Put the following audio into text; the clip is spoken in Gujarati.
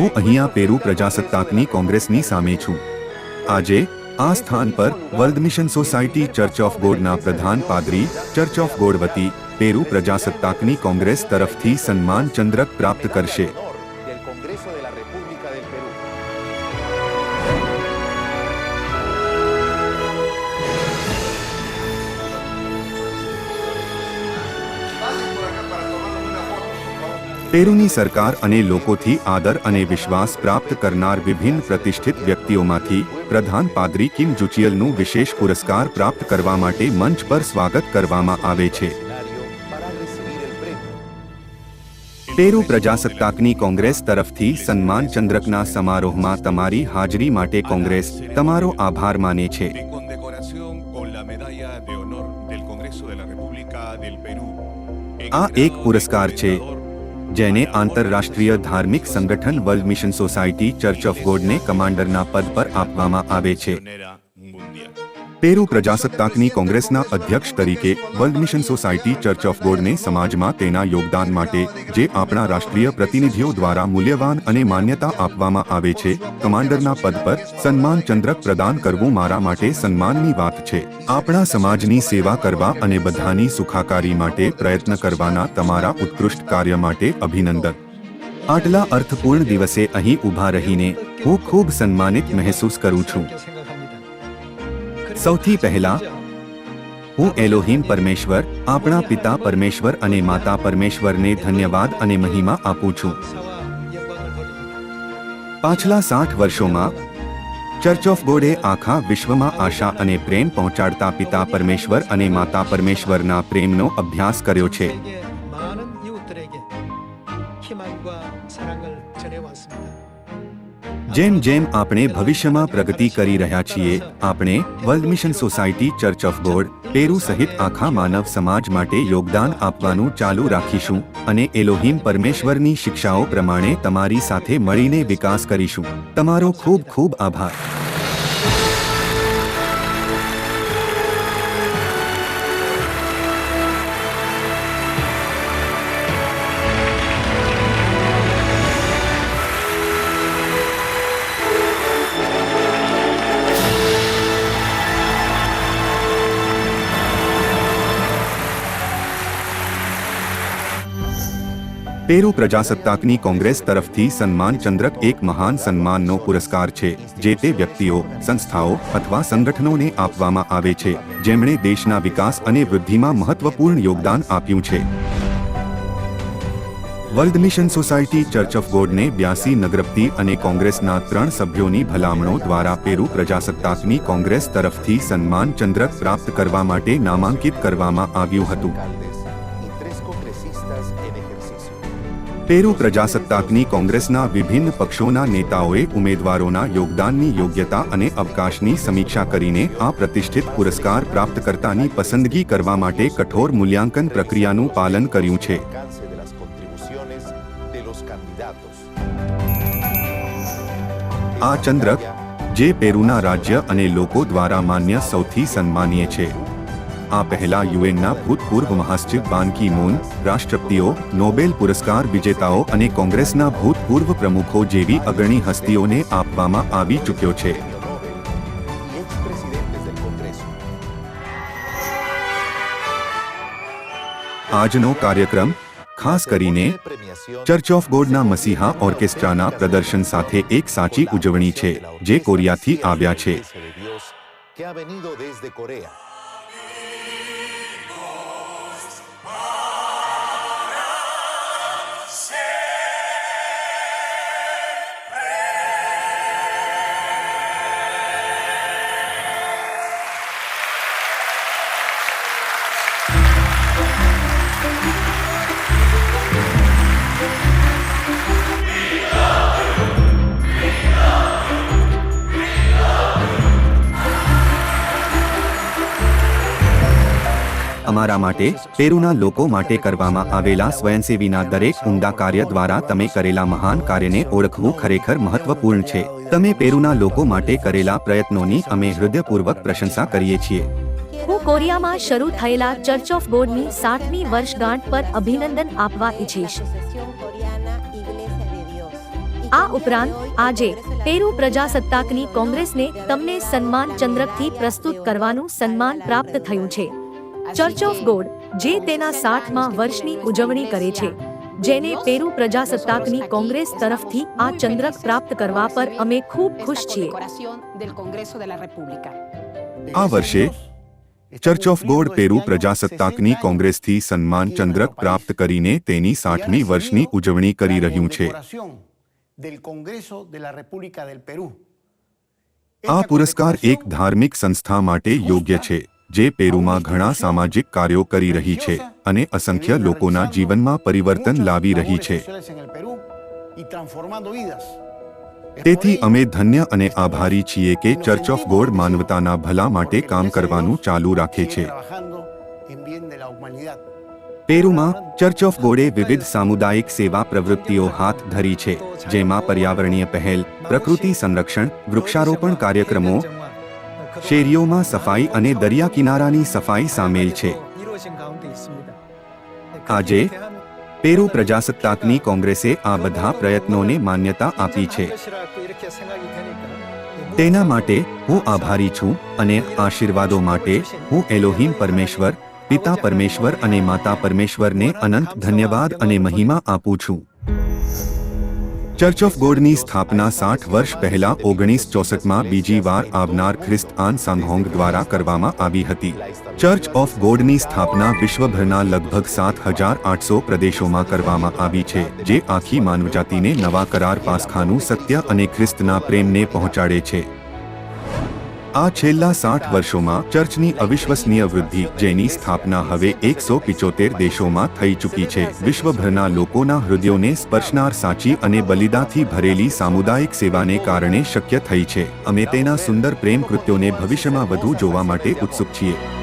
હું અહીંયા પેરુ પ્રજાસત્તાકની કોંગ્રેસની સામે છું. આજે, આ સ્થાન પર world mission society church of ગોડના પ્રધાન પાદરી, ચર્ચ ઓફ ગોડ વતી પેરુ પ્રજાસત્તાકની કોંગ્રેસ તરફથી સન્માન ચંદ્રક પ્રાપ્ત કરશે. પેરુની સરકાર અને લોકોથી આદર અને વિશ્વાસ પ્રાપ્ત કરનાર વિભિન્ન પ્રતિષ્ઠિત વ્યક્તિઓમાંથી પ્રધાન પાદરી કિમ જુચિયલનું વિશેષ પુરસ્કાર પ્રાપ્ત કરવા માટે મંચ પર સ્વાગત કરવામાં આવે છે. પેરુ પ્રજાસત્તાકની કોંગ્રેસ તરફથી સન્માન ચંદ્રકના સમારોહમાં તમારી હાજરી માટે કોંગ્રેસ તમારો આભાર માને છે આ એક પુરસ્કાર છે જેને આંતરરાષ્ટ્રીય ધાર્મિક સંગઠન World Mission Society Church of ગોડને કમાન્ડરના પદ પર આપવામાં આવે છે. પેરુ પ્રજાસત્તાકની કોંગ્રેસના અધ્યક્ષ તરીકે World Mission Society Church of ગોડને સમાજમાં તેના યોગદાન માટે, જે આપણા રાષ્ટ્રીય પ્રતિનિધિઓ દ્વારા મૂલ્યવાન અને માન્યતા આપવામાં આવે છે, કમાન્ડરના પદ પર સન્માન ચંદ્રક પ્રદાન કરવું મારા માટે સન્માનની વાત છે. આપણા સમાજની સેવા કરવા અને બધાની સુખાકારી માટે પ્રયત્ન કરવાના તમારા ઉત્કૃષ્ટ કાર્ય માટે અભિનંદન. આટલા અર્થપૂર્ણ દિવસે અહીં ઊભા રહીને હું ખૂબ સન્માનિત મહેસૂસ કરું છું. સૌથી પહેલા હું એલોહિમ પરમેશ્વર આપણા પિતા પરમેશ્વર અને માતા પરમેશ્વરને ધન્યવાદ અને મહિમા આપું છું પાછલા સાઠ વર્ષોમાં ચર્ચ ઓફ ગોડે આખા વિશ્વમાં આશા અને પ્રેમ પહોંચાડતા પિતા પરમેશ્વર અને માતા પરમેશ્વરના પ્રેમનો અભ્યાસ કર્યો છે 세계 많은 이웃들에게 희망과 사랑을 전해왔습니다. જેમ જેમ આપણે ભવિષ્યમાં પ્રગતિ કરી રહ્યા છીએ, આપણે World Mission Society, Church of God, Peru સહિત આખા માનવ સમાજ માટે યોગદાન આપવાનું ચાલુ રાખીશું અને એલોહિમ પરમેશ્વરની શિક્ષાઓ પ્રમાણે તમારી સાથે મળીને વિકાસ કરીશું. તમારો ખૂબ ખૂબ આભાર. પેરુ પ્રજાસત્તાકની કોંગ્રેસ તરફથી સન્માન ચંદ્રક એક મહાન સન્માનનો પુરસ્કાર છે, જે તે વ્યક્તિઓ, સંસ્થાઓ અથવા સંગઠનોને આપવામાં આવે છે, જેમણે દેશના વિકાસ અને વૃદ્ધિમાં મહત્વપૂર્ણ યોગદાન આપ્યું છે. World Mission Society Church of ગોડને બ્યાસી નગરપતિ અને કોંગ્રેસના ત્રણ સભ્યોની ભલામણો દ્વારા પેરુ પ્રજાસત્તાકની કોંગ્રેસ તરફથી સન્માન ચંદ્રક પ્રાપ્ત કરવા માટે નામાંકિત કરવામાં આવ્યું હતું. પેરુ પ્રજાસત્તાકની કોંગ્રેસના વિભિન્ન પક્ષોના નેતાઓએ ઉમેદવારોના યોગદાનની યોગ્યતા અને અવકાશની સમીક્ષા કરીને આ પ્રતિષ્ઠિત પુરસ્કાર પ્રાપ્તકર્તાની પસંદગી કરવા માટે કઠોર મૂલ્યાંકન પ્રક્રિયાનું પાલન કર્યું છે. આ ચંદ્રક જે પેરુના રાજ્ય અને લોકો દ્વારા માન્ય સૌથી સન્માનીય છે. આ પહેલા યુએનના ભૂતપૂર્વ મહાસચિવ બાન મૂન રાષ્ટ્રપતિઓ, નોબેલ પુરસ્કાર વિજેતાઓ અને કોંગ્રેસના ભૂતપૂર્વ પ્રમુખો જેવી અગ્રણી હસ્તીઓને આપવામાં આવી ચૂક્યો છે. આજનો કાર્યક્રમ, ખાસ કરીને, ચર્ચ ઓફ ગોડના મસીહા ઓર્કેસ્ટ્રાના પ્રદર્શન સાથે એક સાચી ઉજવણી છે, જે કોરિયાથી આવ્યા છે અમારા માટે, પેરુના લોકો માટે કરવામાં આવેલા સ્વયંસેવીના દરેક ઊંડા કાર્ય દ્વારા તમે કરેલા મહાન કાર્યને ઓળખવું ખરેખર મહત્વપૂર્ણ છે. તમે પેરુના લોકો માટે કરેલા પ્રયત્નોની અમે હૃદયપૂર્વક પ્રશંસા કરીએ છીએ. હું કોરિયામાં શરૂ થયેલા ચર્ચ ઓફ ગોડની સાતમી વર્ષગાંઠ પર અભિનંદન આપવા ઈચ્છીશ. આ ઉપરાંત, આજે પેરુ પ્રજાસત્તાકની કોંગ્રેસને તમને સન્માન ચંદ્રકથી પ્રસ્તુત કરવાનું સન્માન પ્રાપ્ત થયું છે. ચર્ચ ઓફ ગોડ જે તેના સાઠમાં વર્ષની ઉજવણી કરે છે, જેને પેરુ પ્રજાસત્તાકની કોંગ્રેસ તરફથી આ ચંદ્રક પ્રાપ્ત કરવા પર અમે ખૂબ ખુશ છીએ. આ વર્ષે ચર્ચ ઓફ ગોડ પેરુ પ્રજાસત્તાકની કોંગ્રેસથી સન્માન ચંદ્રક પ્રાપ્ત કરીને તેની સાઠમી વર્ષની ઉજવણી કરી રહ્યું છે. આ પુરસ્કાર એક ધાર્મિક સંસ્થા માટે યોગ્ય છે. જે પેરુમાં ઘણા સામાજિક કાર્યો કરી રહી છે અને અસંખ્ય લોકોના જીવનમાં પરિવર્તન લાવી રહી છે. તેથી અમે ધન્ય અને આભારી છીએ કે ચર્ચ ઓફ ગોડ માનવતાના ભલા માટે કામ કરવાનું ચાલુ રાખે છે. પેરુમાં ચર્ચ ઓફ ગોડે વિવિધ સામુદાયિક સેવા પ્રવૃત્તિઓ હાથ ધરી છે, જેમાં પર્યાવરણીય પહેલ, પ્રકૃતિ સંરક્ષણ, વૃક્ષારોપણ કાર્યક્રમો શેરીઓમાં સફાઈ અને દરિયા કિનારાની સફાઈ સામેલ છે. આજે પેરુ પ્રજાસત્તાકની કોંગ્રેસે આ બધા પ્રયત્નોને માન્યતા આપી છે. તેના માટે હું આભારી છું અને આશીર્વાદો માટે હું એલોહિમ પરમેશ્વર, પિતા પરમેશ્વર અને માતા પરમેશ્વરને અનંત ધન્યવાદ અને મહિમા આપું છું. ચર્ચ ઓફ ગોડની સ્થાપના સાઠ વર્ષ પહેલા ઓગણીસ ચોસઠમાં બીજી વાર આવનાર ખ્રિસ્ત આન સાંગહોંગ દ્વારા કરવામાં આવી હતી. ચર્ચ ઓફ ગોડની સ્થાપના વિશ્વભરના લગભગ સાત હજાર આઠસો પ્રદેશોમાં કરવામાં આવી છે, જે આખી માનવજાતિને નવા કરાર પાસખાનું સત્ય અને ખ્રિસ્તના પ્રેમને પહોંચાડે છે. આ છેલ્લા સાઠ વર્ષોમાં ચર્ચની અવિશ્વસનીય વૃદ્ધિ જેની સ્થાપના હવે એકસો પિચોતેર દેશોમાં થઈ ચૂકી છે. વિશ્વભરના લોકોના હૃદયોને સ્પર્શનાર સાચી અને બલિદાથી ભરેલી સામુદાયિક સેવાને કારણે શક્ય થઈ છે. અમે તેના સુંદર પ્રેમ કૃત્યોને ભવિષ્યમાં વધુ જોવા માટે ઉત્સુક છીએ.